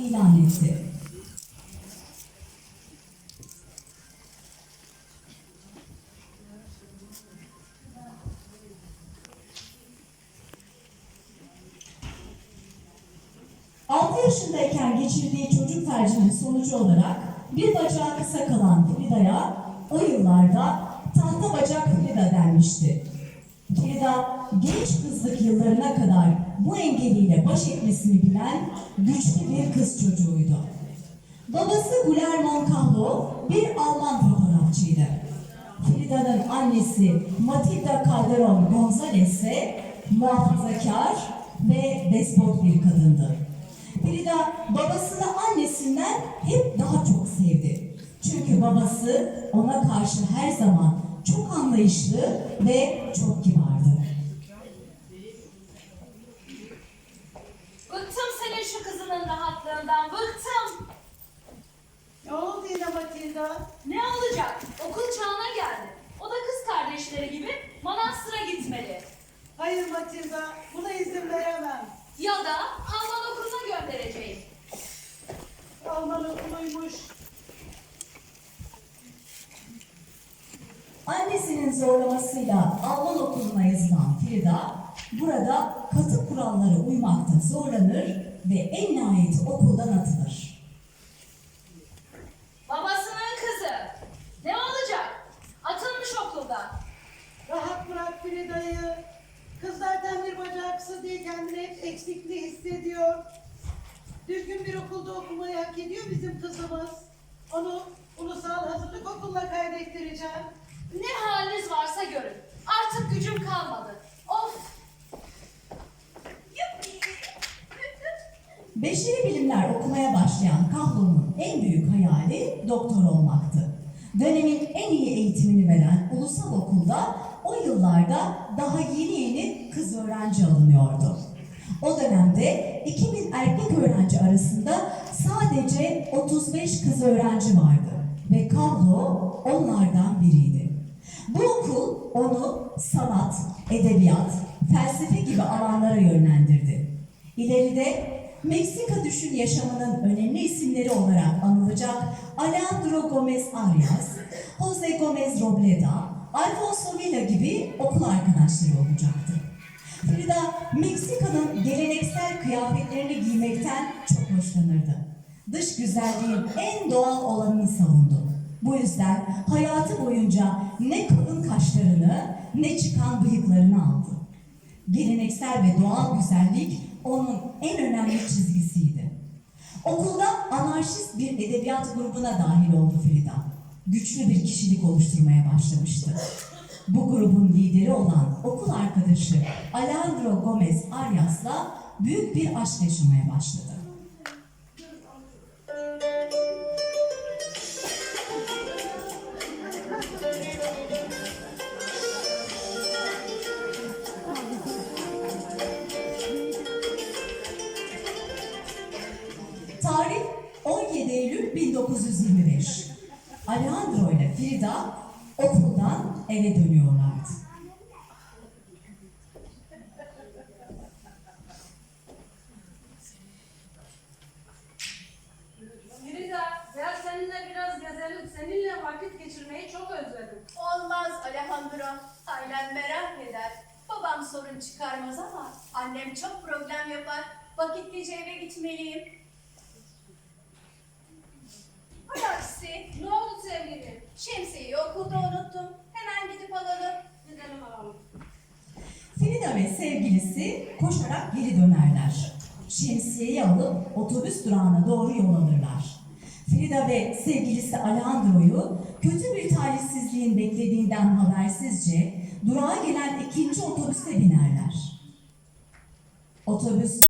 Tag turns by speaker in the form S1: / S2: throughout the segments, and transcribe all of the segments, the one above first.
S1: ilan etti. Altı yaşındayken geçirdiği çocuk tercihinin sonucu olarak bir bacağı kısa kalan Frida'ya o yıllarda tahta bacak Frida denmişti. Frida genç kızlık yıllarına kadar bu engeliyle baş etmesini bilen güçlü bir kız çocuğuydu. Babası Guillermo Kahlo bir Alman fotoğrafçıydı. Frida'nın annesi Matilda Calderon González ise muhafazakar ve despot bir kadındı. Frida babasını annesinden hep daha çok sevdi. Çünkü babası ona karşı her zaman çok anlayışlı ve çok kibardı.
S2: Bıktım senin şu kızının rahatlığından, bıktım.
S3: Ne oldu yine Matilda?
S2: Ne olacak? Okul çağına geldi. O da kız kardeşleri gibi manastıra gitmeli.
S3: Hayır Matilda, buna izin veremem.
S2: Ya da Alman okuluna göndereceğim.
S3: Alman okuluymuş.
S1: Annesinin zorlamasıyla Alman okuluna yazılan Frida, burada katı kurallara uymakta zorlanır ve en nihayet okuldan atılır.
S2: Babasının kızı. Ne olacak? Atılmış okuldan.
S3: Rahat bırak Frida'yı. Kız zaten bir bacağı kısa diye kendini hep eksikliği hissediyor. Düzgün bir okulda okumayı hak ediyor bizim kızımız. Onu ulusal hazırlık okuluna kaydettireceğim.
S2: Ne haliniz varsa görün. Artık gücüm kalmadı. Of! Yuppi!
S1: Beşeri bilimler okumaya başlayan Kahlo'nun en büyük hayali doktor olmaktı. Dönemin en iyi eğitimini veren ulusal okulda o yıllarda daha yeni yeni kız öğrenci alınıyordu. O dönemde 2000 erkek öğrenci arasında sadece 35 kız öğrenci vardı ve Kahlo onlardan biriydi. Bu okul onu sanat, edebiyat, felsefe gibi alanlara yönlendirdi. İleride Meksika düşün yaşamının önemli isimleri olarak anılacak Alejandro Gomez Arias, Jose Gomez Robleda, Alfonso Villa gibi okul arkadaşları olacaktı. Frida Meksika'nın geleneksel kıyafetlerini giymekten çok hoşlanırdı. Dış güzelliğin en doğal olanını savundu. Bu yüzden hayatı boyunca ne kalın kaşlarını ne çıkan bıyıklarını aldı. Geleneksel ve doğal güzellik onun en önemli çizgisiydi. Okulda anarşist bir edebiyat grubuna dahil oldu Frida. Güçlü bir kişilik oluşturmaya başlamıştı. Bu grubun lideri olan okul arkadaşı Alejandro Gomez Arias'la büyük bir aşk yaşamaya başladı.
S4: Annem çok problem yapar. Vakitlice eve gitmeliyim. Aksi.
S5: Ne oldu sevgilim?
S4: Şemsiyeyi okulda unuttum. Hemen gidip alalım.
S5: Gidelim alalım.
S1: Frida ve sevgilisi koşarak geri dönerler. Şemsiyeyi alıp otobüs durağına doğru yol alırlar. Frida ve sevgilisi Alejandro'yu kötü bir talihsizliğin beklediğinden habersizce durağa gelen ikinci otobüse binerler. Otobüs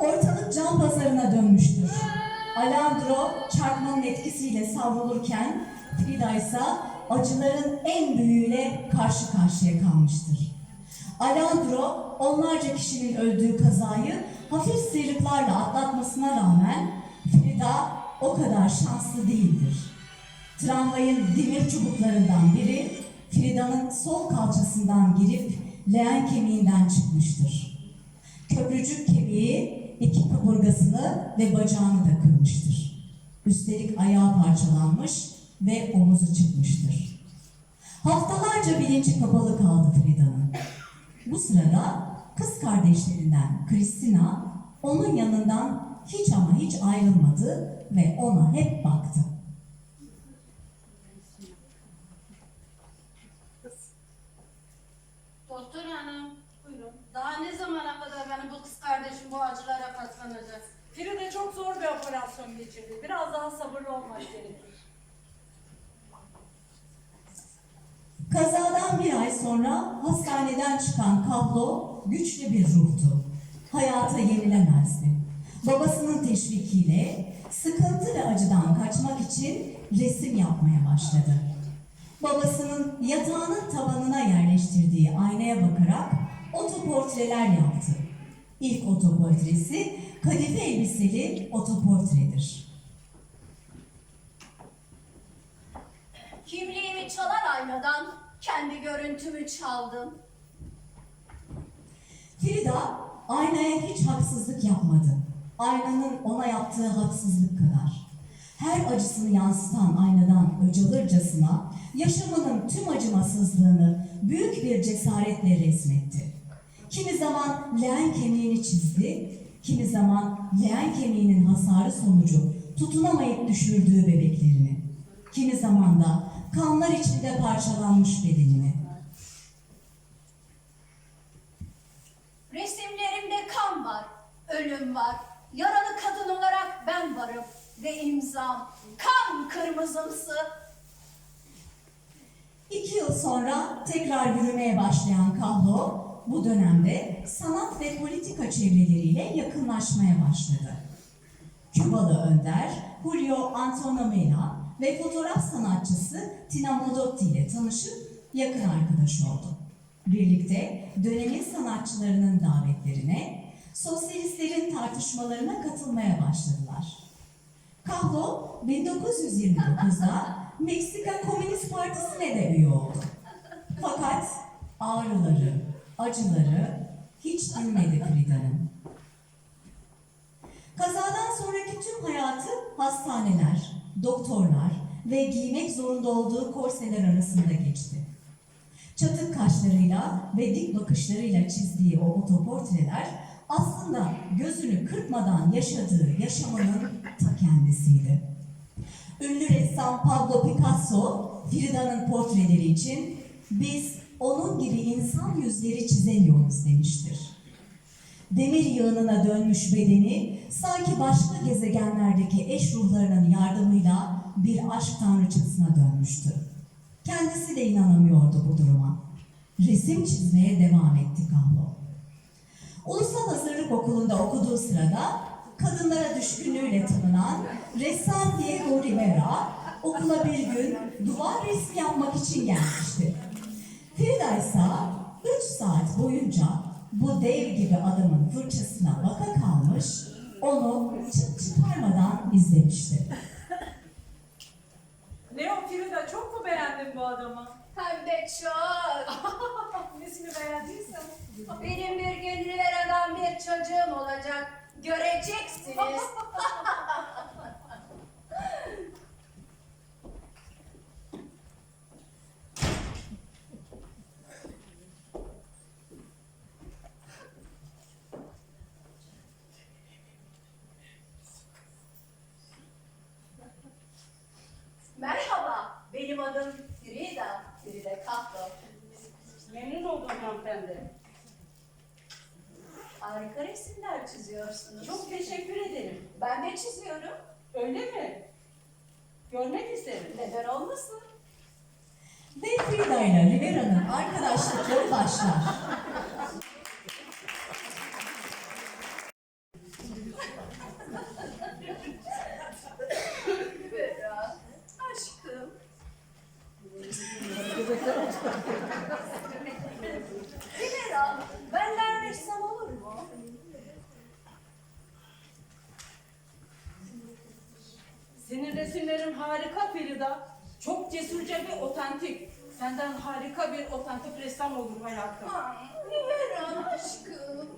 S1: Ortalık can pazarına dönmüştür. Alejandro çarpmanın etkisiyle savrulurken Frida ise acıların en büyüğüyle karşı karşıya kalmıştır. Alejandro onlarca kişinin öldüğü kazayı hafif sıyrıklarla atlatmasına rağmen Frida o kadar şanslı değildir. Tramvayın demir çubuklarından biri Frida'nın sol kalçasından girip leğen kemiğinden çıkmıştır. Köprücük kemiği iki kaburgasını ve bacağını da kırmıştır. Üstelik ayağı parçalanmış ve omuzu çıkmıştır. Haftalarca bilinci kapalı kaldı Frida'nın. Bu sırada kız kardeşlerinden Christina onun yanından hiç ama hiç ayrılmadı ve ona hep baktı.
S5: Doktor hanım, buyurun. Daha ne zamana kadar benim bu kız kardeşim bu acılara katlanacak?
S6: Feride çok zor bir operasyon geçirdi. Biraz daha sabırlı olmak gerekir.
S1: Kazadan bir ay sonra hastaneden çıkan Kablo güçlü bir ruhtu. Hayata yenilemezdi. Babasının teşvikiyle sıkıntı ve acıdan kaçmak için resim yapmaya başladı. Babasının yatağının tabanına yerleştirdiği aynaya bakarak otoportreler yaptı. İlk otoportresi kadife elbiseli otoportredir.
S4: Çalar aynadan kendi görüntümü çaldım.
S1: Frida aynaya hiç haksızlık yapmadı. Aynanın ona yaptığı haksızlık kadar. Her acısını yansıtan aynadan öcalırcasına yaşamının tüm acımasızlığını büyük bir cesaretle resmetti. Kimi zaman leğen kemiğini çizdi, kimi zaman leğen kemiğinin hasarı sonucu tutunamayıp düşürdüğü bebeklerini, kimi zaman da kanlar içinde parçalanmış bedenini.
S4: Resimlerimde kan var, ölüm var. Yaralı kadın olarak ben varım ve imzam kan kırmızımsı.
S1: İki yıl sonra tekrar yürümeye başlayan Kahlo, bu dönemde sanat ve politika çevreleriyle yakınlaşmaya başladı. Kübalı önder Julio Antonamela ve fotoğraf sanatçısı Tina Modotti ile tanışıp yakın arkadaş oldu. Birlikte dönemin sanatçılarının davetlerine, sosyalistlerin tartışmalarına katılmaya başladılar. Kahlo 1929'da Meksika Komünist Partisi'ne de üye oldu. Fakat ağrıları, acıları hiç dinmedi Frida'nın. Kazadan sonraki tüm hayatı hastaneler, doktorlar ve giymek zorunda olduğu korseler arasında geçti. Çatık kaşlarıyla ve dik bakışlarıyla çizdiği o otoportreler aslında gözünü kırpmadan yaşadığı yaşamının ta kendisiydi. Ünlü ressam Pablo Picasso, Frida'nın portreleri için biz onun gibi insan yüzleri çizemiyoruz demiştir. Demir yığınına dönmüş bedeni sanki başka gezegenlerdeki eş ruhlarının yardımıyla bir aşk tanrıçasına dönmüştü. Kendisi de inanamıyordu bu duruma. Resim çizmeye devam etti Kahlo. Ulusal Hazırlık Okulu'nda okuduğu sırada kadınlara düşkünlüğüyle tanınan ressam Diego Rivera okula bir gün duvar resmi yapmak için gelmişti. Frida ise 3 saat boyunca bu dev gibi adamın fırçasına baka kalmış, onu çıt çıkarmadan izlemişti.
S6: Ne o Feride çok mu beğendin bu adamı?
S4: Hem de çok.
S6: Nesini beğendiysen.
S4: Benim bir gün Rivera'dan bir çocuğum olacak. Göreceksiniz. Adım Frida, Frida Kahlo.
S5: Memnun oldum hanımefendi.
S4: Harika resimler çiziyorsunuz.
S5: Çok teşekkür ederim.
S4: Ben de çiziyorum.
S5: Öyle mi? Görmek isterim.
S4: Neden olmasın?
S1: Ve Frida ile Rivera'nın arkadaşlıkları başlar.
S4: Vera, aşkım. Vera,
S6: resimlerin harika Ferida. Çok cesurca ve otantik. Senden harika bir otantik ressam olur hayatım.
S4: Vera aşkım.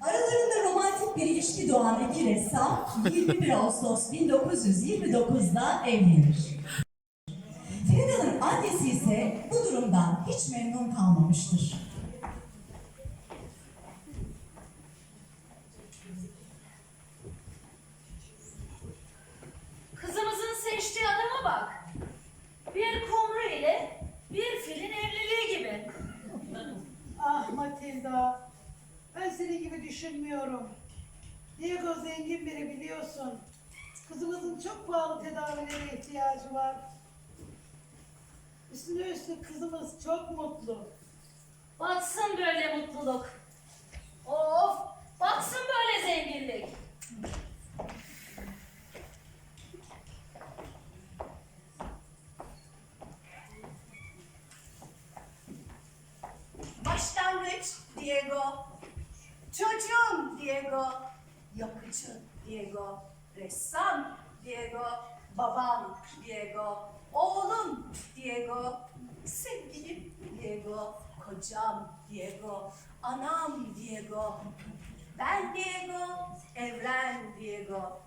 S1: Aralarında romantik bir ilişki doğan iki ressam 21 Ağustos 1929'da evlenir. Frida'nın annesi ise bu durumdan hiç memnun kalmamıştır.
S2: Kızımızın seçtiği adama bak. Bir kumru ile bir filin evliliği gibi.
S3: Ah Matilda, ben seni gibi düşünmüyorum. Diego zengin biri biliyorsun. Kızımızın çok pahalı tedavilere ihtiyacı var. Üstüne üstlük kızımız çok mutlu.
S2: Batsın böyle mutluluk. Of, batsın böyle zenginlik.
S4: Başlangıç Diego. Çocuğum Diego. Yapıcı Diego. Ressam Diego. Babam Diego. Oğlum Diego. Sevgilim Diego. Kocam Diego. Anam Diego. Ben Diego. Evren Diego.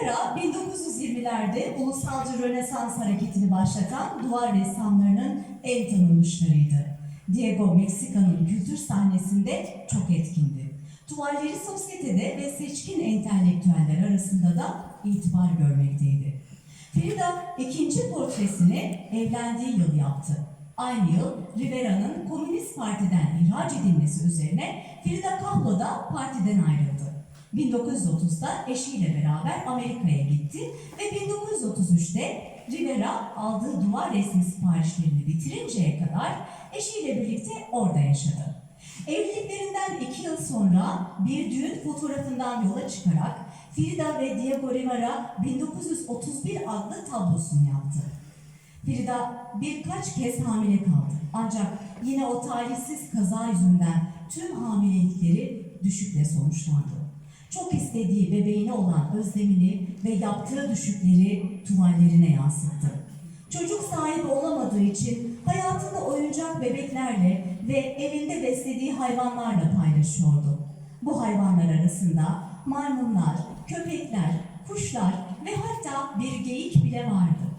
S1: Rivera 1920'lerde ulusalcı Rönesans hareketini başlatan duvar ressamlarının en tanınmışlarıydı. Diego Meksika'nın kültür sahnesinde çok etkindi. Tuvalleri sosyetede ve seçkin entelektüeller arasında da itibar görmekteydi. Frida ikinci portresini evlendiği yıl yaptı. Aynı yıl Rivera'nın Komünist Parti'den ihraç edilmesi üzerine Frida Kahlo da partiden ayrıldı. 1930'da eşiyle beraber Amerika'ya gitti ve 1933'te Rivera aldığı duvar resmi siparişlerini bitirinceye kadar eşiyle birlikte orada yaşadı. Evliliklerinden iki yıl sonra bir düğün fotoğrafından yola çıkarak Frida ve Diego Rivera 1931 adlı tablosunu yaptı. Frida birkaç kez hamile kaldı. Ancak yine o talihsiz kaza yüzünden tüm hamilelikleri düşükle sonuçlandı. Çok istediği bebeğine olan özlemini ve yaptığı düşükleri tuvallerine yansıttı. Çocuk sahibi olamadığı için hayatını oyuncak bebeklerle ve evinde beslediği hayvanlarla paylaşıyordu. Bu hayvanlar arasında maymunlar, köpekler, kuşlar ve hatta bir geyik bile vardı.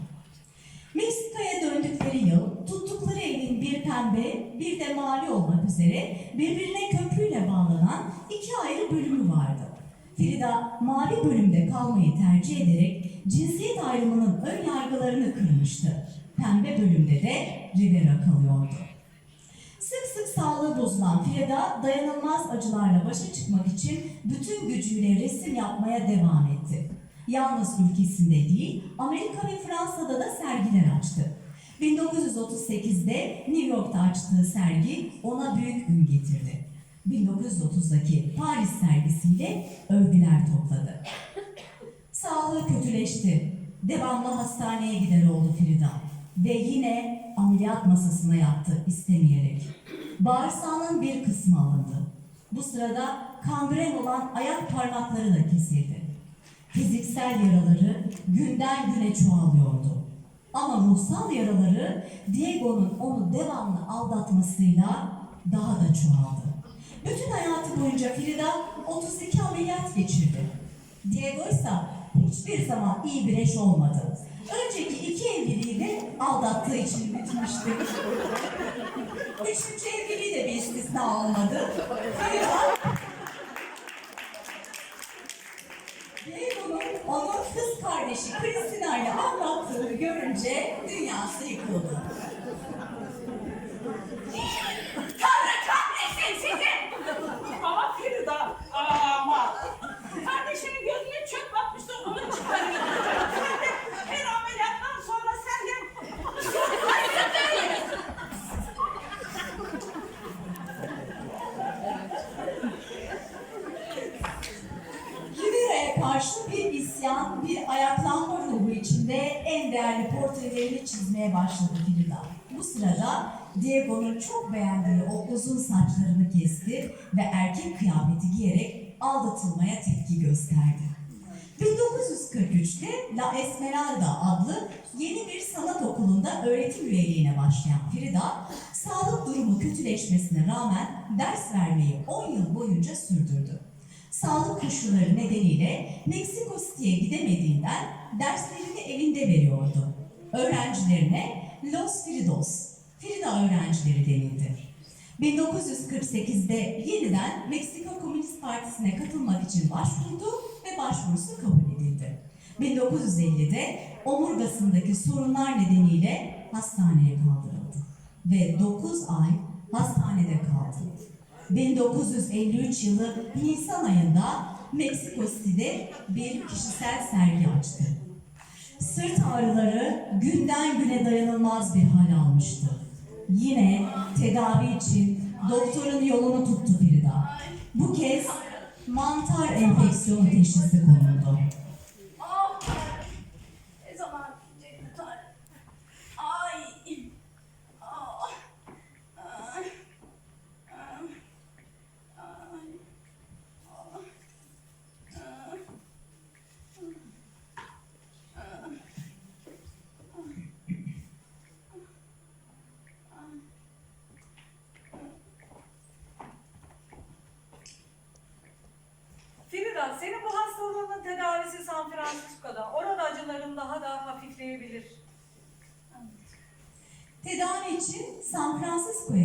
S1: Meksika'ya döndükleri yıl tuttukları evin bir pembe bir de mavi olmak üzere birbirine köprüyle bağlanan iki ayrı bölümü vardı. Frida mavi bölümde kalmayı tercih ederek cinsiyet ayrımının ön yargılarını kırmıştı. Pembe bölümde de Rivera kalıyordu. Sık sık sağlığı bozulan Frida dayanılmaz acılarla başa çıkmak için bütün gücüyle resim yapmaya devam etti. Yalnız ülkesinde değil, Amerika ve Fransa'da da sergiler açtı. 1938'de New York'ta açtığı sergi ona büyük ün getirdi. 1930'daki Paris sergisiyle övgüler topladı. Sağlığı kötüleşti. Devamlı hastaneye gider oldu Frida. Ve yine ameliyat masasına yattı istemeyerek. Bağırsağının bir kısmı alındı. Bu sırada kangren olan ayak parmakları da kesildi. Fiziksel yaraları günden güne çoğalıyordu. Ama ruhsal yaraları Diego'nun onu devamlı aldatmasıyla daha da çoğaldı. Bütün hayatı boyunca Frida 32 ameliyat geçirdi. Diego ise hiçbir zaman iyi bir eş olmadı. Önceki iki evliliği de aldattığı için bitmişti. Üçüncü evliliği de bir istisna olmadı. Frida Diego'nun onun kız kardeşi Christina ile aldattığını görünce dünyası yıkıldı.
S2: Tanrı kahretsin sizi!
S6: Ama Ferida ama. Kardeşinin gözüne çöp batmıştı onu çıkarıyor. Sen de her ameliyattan sonra sen de
S1: Rivera'ya karşı bir isyan, bir ayaklanma ruhu içinde en değerli portrelerini çizmeye başladı Frida. Bu sırada Diego'nun çok beğendiği o uzun saçlarını kesti ve erkek kıyafeti giyerek aldatılmaya tepki gösterdi. 1943'te La Esmeralda adlı yeni bir sanat okulunda öğretim üyeliğine başlayan Frida, sağlık durumu kötüleşmesine rağmen ders vermeyi 10 yıl boyunca sürdürdü. Sağlık koşulları nedeniyle Meksiko City'ye gidemediğinden derslerini evinde veriyordu. Öğrencilerine Los Fridos, Frida öğrencileri denildi. 1948'de yeniden Meksika Komünist Partisi'ne katılmak için başvurdu ve başvurusu kabul edildi. 1950'de omurgasındaki sorunlar nedeniyle hastaneye kaldırıldı ve 9 ay hastanede kaldı. 1953 yılı Nisan ayında Meksiko City'de bir kişisel sergi açtı. Sırt ağrıları günden güne dayanılmaz bir hal almıştı. Yine tedavi için doktorun yolunu tuttu Frida. Bu kez mantar enfeksiyonu teşhisi konuldu.
S4: Ah Tanrım. Ne zaman bitecek bu Tanrım? Ay. Ah. Ah. Ah. Ay. Ah. Ah.
S7: Frida, senin bu hastalığının tedavisi San Francisco'da. Orada acıların daha da hafifleyebilir.
S1: Tedavi için San Francisco'ya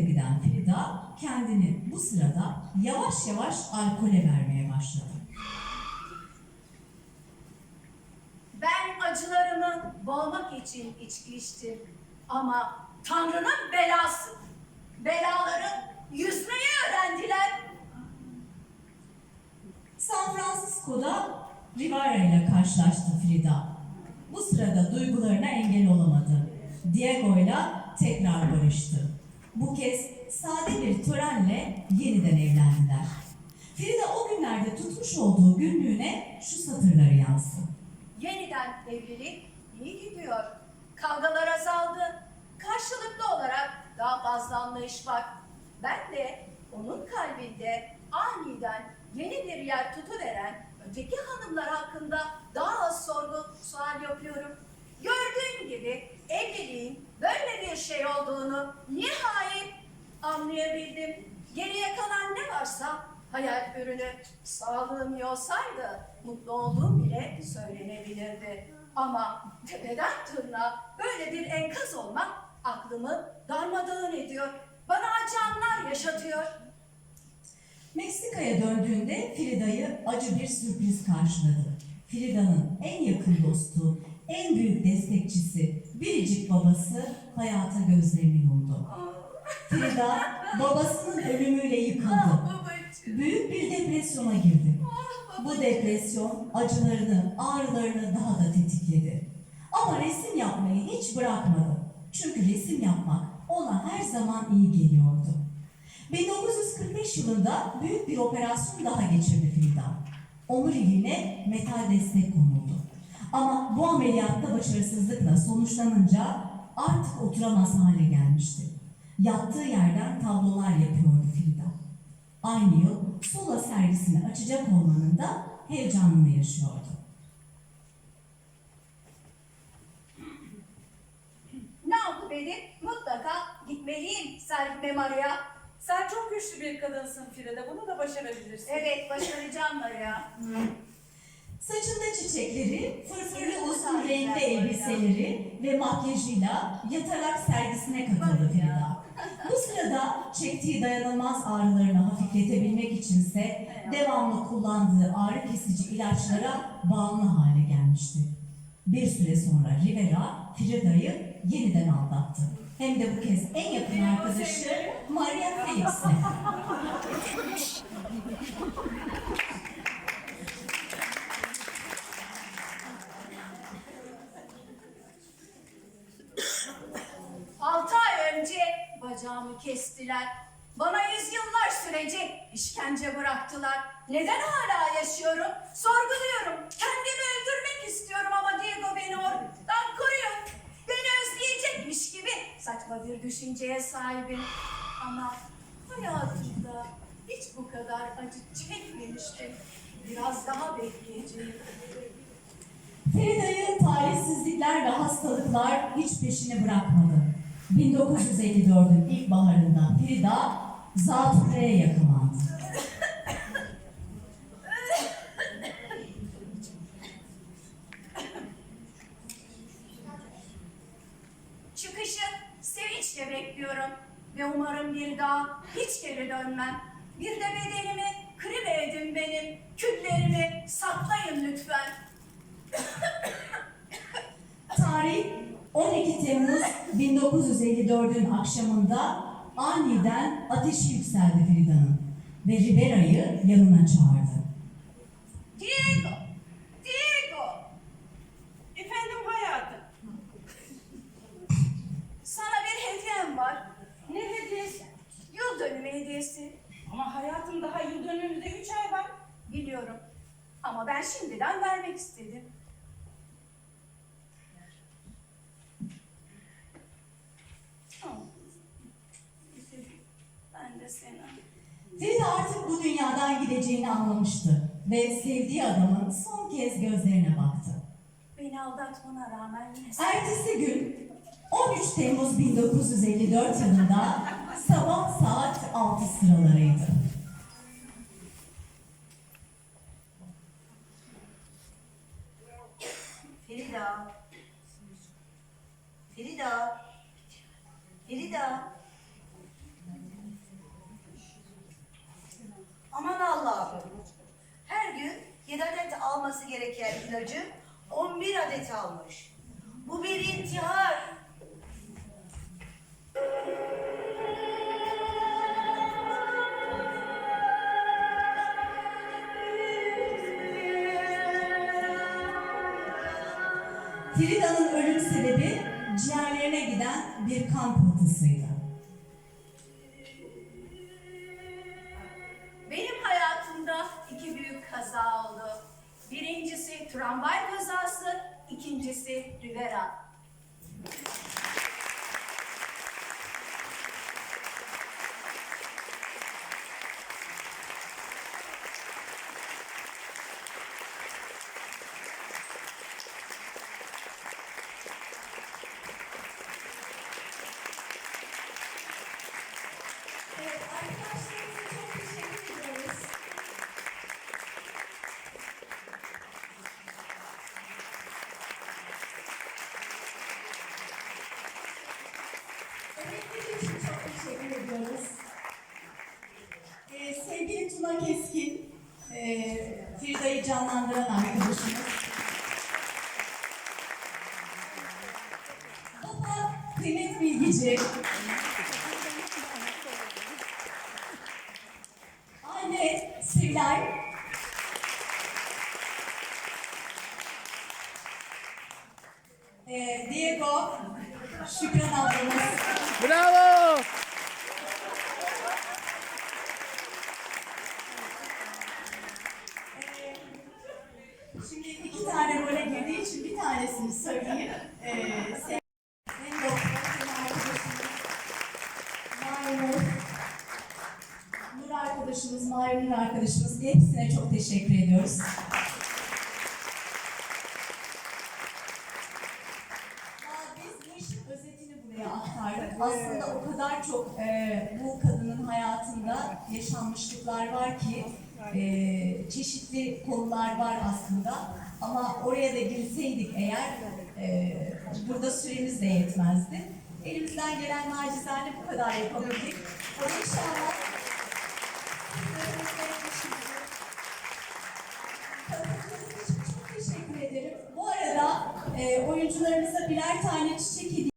S1: Frida kendini bu sırada yavaş yavaş alkole vermeye başladı.
S4: Ben acılarımı boğmak için içki içtim. Ama Tanrı'nın belası. Belaları yüzmeyi öğrendiler.
S1: San Francisco'da Rivera ile karşılaştı Frida. Bu sırada duygularına engel olamadı. Diego ile tekrar barıştı. Bu kez sade bir törenle yeniden evlendiler. Frida o günlerde tutmuş olduğu günlüğüne şu satırları yazdı.
S4: Yeniden evlilik iyi gidiyor. Kavgalar azaldı. Karşılıklı olarak daha fazla anlayış var. Ben de onun kalbinde aniden yeni bir yer tutuveren öteki hanımlar hakkında daha az sorgu sual yapıyorum. Gördüğün gibi evliliğin böyle bir şey olduğunu nihayet anlayabildim. Geriye kalan ne varsa hayal ürünü. Sağlığım iyi olsaydı mutlu olduğum bile söylenebilirdi. Ama tepeden tırnağa böyle bir enkaz olmak aklımı darmadağın ediyor. Bana acı anlar yaşatıyor.
S1: Meksika'ya döndüğünde Frida'yı acı bir sürpriz karşıladı. Frida'nın en yakın dostu, en büyük destekçisi, biricik babası hayata gözlerini yumdu. Frida babasının ölümüyle yıkıldı.
S4: babacığım.
S1: Büyük bir depresyona girdi. Bu depresyon acılarını, ağrılarını daha da tetikledi. Ama resim yapmayı hiç bırakmadı. Çünkü resim yapmak ona her zaman iyi geliyordu. 1945 yılında büyük bir operasyon daha geçirdi Frida. Omuriliğine metal destek konuldu. Ama bu ameliyatta başarısızlıkla sonuçlanınca artık oturamaz hale gelmişti. Yattığı yerden tablolar yapıyordu Frida. Aynı yıl Sola sergisini açacak olmanın da heyecanını yaşıyordu.
S4: Ne yapı benim? Mutlaka gitmeliyim sergime Maria.
S7: Sen çok güçlü bir kadınsın Frida, bunu da başarabilirsin.
S4: Evet başaracağım Maria.
S1: Saçında çiçekleri, fırfırlı uzun renkli elbiseleri ve makyajıyla yatarak sergisine katıldı Frida. Bu sırada çektiği dayanılmaz ağrılarını hafifletebilmek içinse devamlı kullandığı ağrı kesici ilaçlara bağımlı hale gelmişti. Bir süre sonra Rivera Frida'yı yeniden aldattı. Hem de bu kez en yakın arkadaşı Maria Felix'le.
S4: Altı ay önce bacağımı kestiler. Bana yüzyıllar sürecek işkence bıraktılar. Neden hala yaşıyorum? Sorguluyorum. Kendimi öldürmek istiyorum ama Diego beni oradan koruyor. Beni özleyecekmiş gibi saçma bir düşünceye sahibim. Ama hayatımda hiç bu kadar acı çekmemiştim. Biraz daha bekleyeceğim.
S1: Ferida'yı talihsizlikler ve hastalıklar hiç peşini bırakmadı. 1954'ün ilkbaharında Ferida zatürreye yakalandı.
S4: Çıkışı sevinçle bekliyorum ve umarım bir daha hiç geri dönmem. Bir de bedenimi kribe edin benim, küllerimi saklayın lütfen.
S1: Tarih 12 Temmuz 1954'ün akşamında aniden ateşi yükseldi Ferida'nın ve Rivera'yı yanına çağırdı.
S4: Diego! Diego!
S6: Efendim hayatım.
S4: Sana bir hediyem var.
S6: Ne hediyesi?
S4: Yıl dönümü hediyesi.
S6: Ama hayatım daha yıl dönümümüzde üç ay var.
S4: Biliyorum. Ama ben şimdiden vermek istedim. Tamam. Ben de seni.
S1: Ferida artık bu dünyadan gideceğini anlamıştı ve sevdiği adamın son kez gözlerine baktı.
S4: Beni aldatmana rağmen yine
S1: Ertesi gün 13 Temmuz 1954 yılında sabah saat 6 sıralarıydı.
S8: Ferida. Ferida. Ferida. Aman Allah'ım. Her gün 7 adet alması gereken ilacı 11 adet almış. Bu bir intihar.
S1: Ferida'nın ölüm sebebi ciğerlerine giden bir kan pıhtısıydı.
S4: Tramvay kazası, ikincisi Rivera.
S1: Teşekkür ediyoruz. Ee, sevgili Tuna Keskin, e, Frida'yı canlandıran arkadaşımız. Baba Kıymet Bilgici. Anne Sivler. Ee, Diego, Şükran ablamız.
S9: Bravo!
S1: Ee, Şimdi iki tane role girdiği için bir tanesini söyleyeyim. Ee, sevgili hem doktor hem arkadaşımız Maymur, Nur arkadaşımız, Mahir Nur arkadaşımız hepsine teşekkür ediyoruz. Biz bu işin özetini buraya aktardık. Aslında o kadar çok e, bu kadının hayatında yaşanmışlıklar var ki e, çeşitli konular var aslında. Ama oraya da girseydik eğer e, burada süremiz de yetmezdi. Elimizden gelen nacizane bu kadar yapabildik. Ama inşallah teşekkür ederim. Bu arada e, oyuncularımıza birer tane çiçek